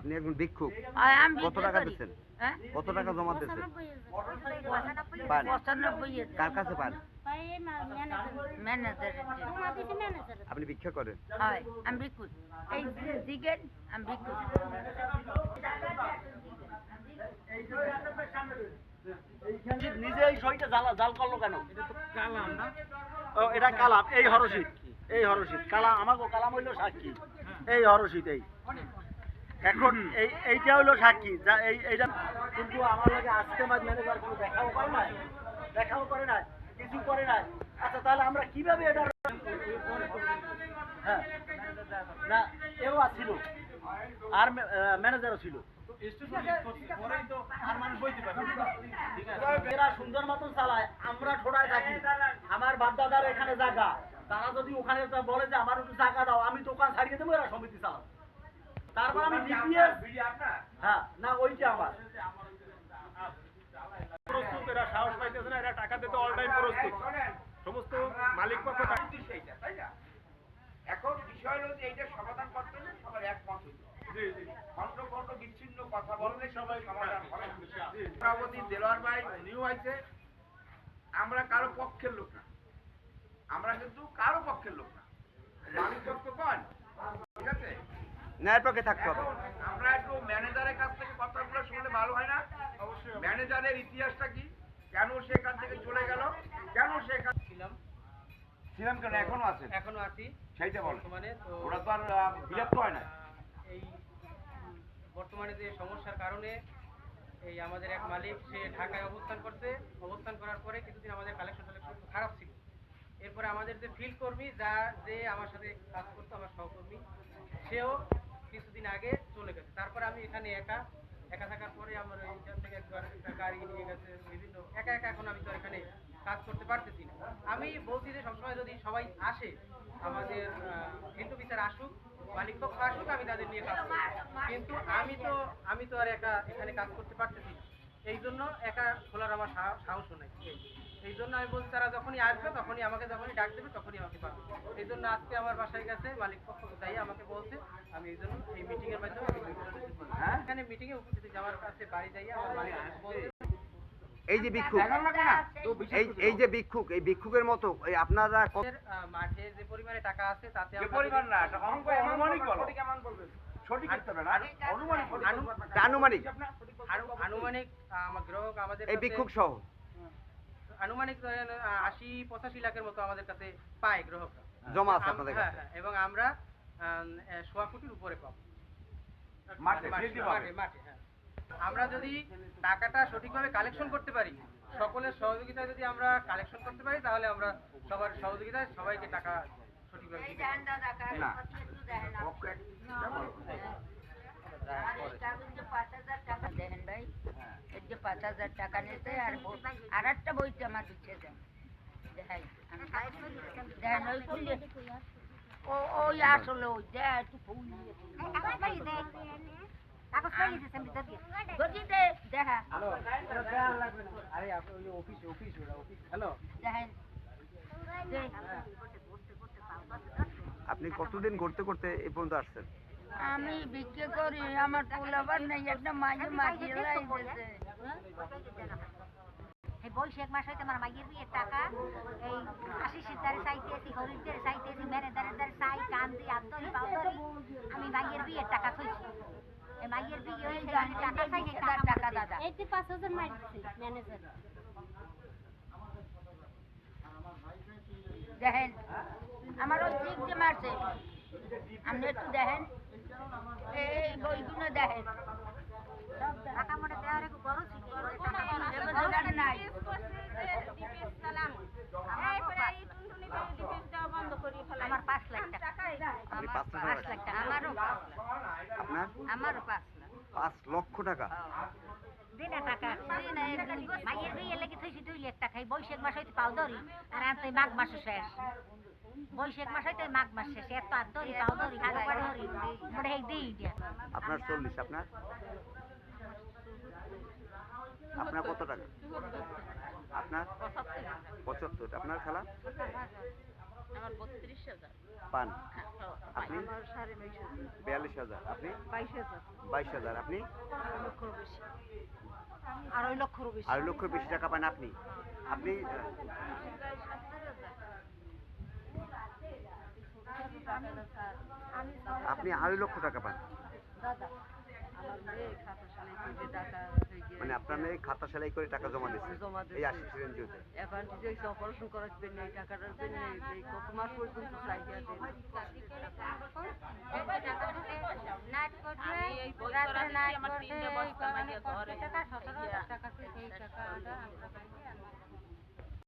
আপনি একজন ভিক্ষুক। কত টাকা দিচ্ছেন? হ্যাঁ? কত টাকা জমা দিচ্ছেন পান। কার কাছে পান? আপনি ভিক্ষা করেন? হয় আমি এই নিজে সইটা জাল জাল করল কেন? ও এটা কালাম। এই হরশিত এই কালাম আমাকে কালাম হইল সাক্ষী। এই হরশিত এই। এখন এই এইটা হইল সাক্ষী। যা এই এইটা কিন্তু আমার লাগে আজকে মাঝ ম্যানেজার কোনো দেখাও করে নাই। দেখাও করে নাই কিছু করে নাই। আচ্ছা তাহলে আমরা কীভাবে এটা হ্যাঁ। না এও ছিল আর ম্যানেজারও ছিল। এরা সুন্দর মতন চালায় আমরা ঠোড়ায় থাকি। আমার বাপ দাদার এখানে জায়গা। তারা যদি ওখানে বলে যে আমার একটু জায়গা দাও আমি দোকান ছাড়িয়ে দেবো এরা সমিতি চালাও তারপর আমি ডিপিএস হ্যাঁ না ওইটা আমার। প্রস্তুত এরা সাহস পাইতেছে না এরা টাকা দিতে অল টাইম প্রস্তুত। সমস্ত মালিক পক্ষ তাই না? এখন বিষয় হলো যে এইটা সমাধান করতে হলে সবার একমত খন্ড খন্ড বিচ্ছিন্ন কথা বললে সবাই সমাধান হবে সভাপতি দেলোয়ার ভাই উনিও আছে আমরা কারও পক্ষের লোক না। আমরা কিন্তু কারও পক্ষের লোক না। মালিক পক্ষ কন ন্যায়ের পক্ষে থাকতে হবে। আমরা একটু ম্যানেজারের কাছ থেকে কথাগুলো শুনলে ভালো হয় না? অবশ্যই ম্যানেজারের ইতিহাসটা কি? কেন সে এখান থেকে চলে গেল? কেন সে এখান ছিলাম। ছিলাম কেন? এখনও আছে এখনও আছি। সেইটা বল বর্তমানে তো ওরা তো আর বিরক্ত হয় না। এই বর্তমানে যে সমস্যার কারণে এই আমাদের এক মালিক সে ঢাকায় অবস্থান করতে অবস্থান করার পরে কিছুদিন আমাদের কালেকশন টালেকশন খারাপ ছিল। এরপরে আমাদের যে ফিল্ড কর্মী যা যে আমার সাথে কাজ করতো আমার সহকর্মী সেও কিছুদিন আগে চলে গেছে। তারপরে আমি এখানে একা একা থাকার পরে আমার এইখান থেকে একটা গাড়ি নিয়ে গেছে, বিভিন্ন একা একা এখন আমি তো এখানে কাজ করতে পারতেছি না। আমি বলছি যে সবসময় যদি সবাই আসে, আমাদের হিন্দু বিচার আসুক মালিক পক্ষ আসুক, আমি তাদের নিয়ে কাজ কিন্তু আমি তো আমি তো আর একা এখানে কাজ করতে পারতেছি না। এই জন্য একা খোলার আমার সাহ- সাহসও নেই। এই জন্য আমি বলছি, তারা যখনই আসবে, তখনই আমাকে যখনই ডাক দেবে, তখনই আমাকে পাবে। এই জন্য আজকে আমার বাসায় গেছে মালিক পক্ষ। যাই এই জন্য এই মিটিং এর মাধ্যমে আমি বিষয়টা receive করলাম। হ্যাঁ? এখানে মিটিং এ উপস্থিত হয়েছি, কাছে বাড়ি যাই আমার মালিক বলছে এই যে ভিক্ষুক। এই এই যে ভিক্ষুক এই ভিক্ষুকের মতো আপনারা মাঠে যে পরিমাণে টাকা আছে তাতে পরিমাণ না অঙ্ক অনুমানিক বলো। আনুমানিক। আনুমানিক গ্রাহক আমাদের এই ভিক্ষুক সহ। আনুমানিক আশি পঁচাশি লাখের মতো আমাদের কাছে পায় গ্রাহকরা। জমা আছে আপনাদের হ্যাঁ, কাছে। হ্যাঁ, এবং আমরা সোয়া কোটির উপরে পাবো। মাঠে, হ্যাঁ। আমরা যদি টাকাটা সঠিকভাবে কালেকশন করতে পারি সকলের সহযোগিতায় যদি আমরা কালেকশন করতে পারি তাহলে আমরা সবার সহযোগিতায় সবাইকে টাকা সঠিকভাবে। দেখেন ভাই এই যে পাঁচ হাজার টাকা নিতে আর আর একটা বইতে আমার দিচ্ছে দেন। দেখাই। ওই ও ওই আসলে ওই দেখ একটু ফুল গদি দে। দেখা। আরে আপনি ওই অফিস অফিস ওরা অফিস হ্যালো দেখেন। দে। আপনি কতদিন ঘুরতে করতে এই পর্যন্ত আসছেন? আমি বিক্রি করি আমার পোলাবার নেই একটা মাঝে মাঝে এই বৈশাখ মাস হইতে আমার মাইয়ের বিয়ের টাকা এই আশিসের দ্বারে চাইতেছি হরিদের চাইতেছি মেরেদারের দ্বারে চাই কান দিয়ে আত্মরি বাউদরি আমি মাইয়ের বিয়ের টাকা থইছি এই মাইয়ের বিয়ে আমি টাকা চাই টাকা টাকা দাদা এইটি পাঁচ হাজার মারছি ম্যানেজার দেখেন আমার ওই ঠিক যে মারছে। আপনি একটু দেখেন। এই বইগুলো দেখেন। টাকা দেওয়ার একটু বড় ছিল নাই আমার পাঁচ লাখ টাকা। আমার পাঁচ লাখ পাঁচ লাখ টাকা। আমারও পাঁচ লাখ। আপনার আমারও পাঁচ লাখ। পাঁচ লক্ষ টাকা? দিনা টাকা দিনা মাইয়ের বিয়ে লেগে থইছি দুই লাখ টাকা বৈশাখ মাস হইতে পাও ধরি আর আনতে মাঘ মাস শেষ। বৈশাখ মাস হইতে মাঘ মাস শেষ এত আর ধরি পাও ধরি আগে পরে ধরি। মোটে এই দিই দিয়া আপনার চল্লিশ আপনার? আপনার কত টাকা? আপনার? পঁচাত্তর। আপনার খেলা? আমার বত্রিশ হাজার। পান? হ্যাঁ, আপনি? আমার সাড়ে নয়শ হাজার। বিয়াল্লিশ হাজার। আপনি? বাইশ হাজার। বাইশ হাজার। আপনি? লক্ষর বেশি। আড়াই লক্ষর বেশি। আড়াই লক্ষ বেশি টাকা পান আপনি? আপনি আপনি আড়াই লক্ষ টাকা পান? দাদা আমার মেয়ে খাতা সালাই থেকে টাকা আপনার মেয়ে খাতা সেলাই করে টাকা জমা দিচ্ছে জমা এই আশি সিরেঞ্জিওতে এখন যে অপারেশন করার জন্য এই টাকাটার জন্য এই কত মাস পর্যন্ত চাইয়া দেন নাট করবে রাত্রে আমার তিনটে টাকা মানে ঘরে টাকা সেই টাকা আমরা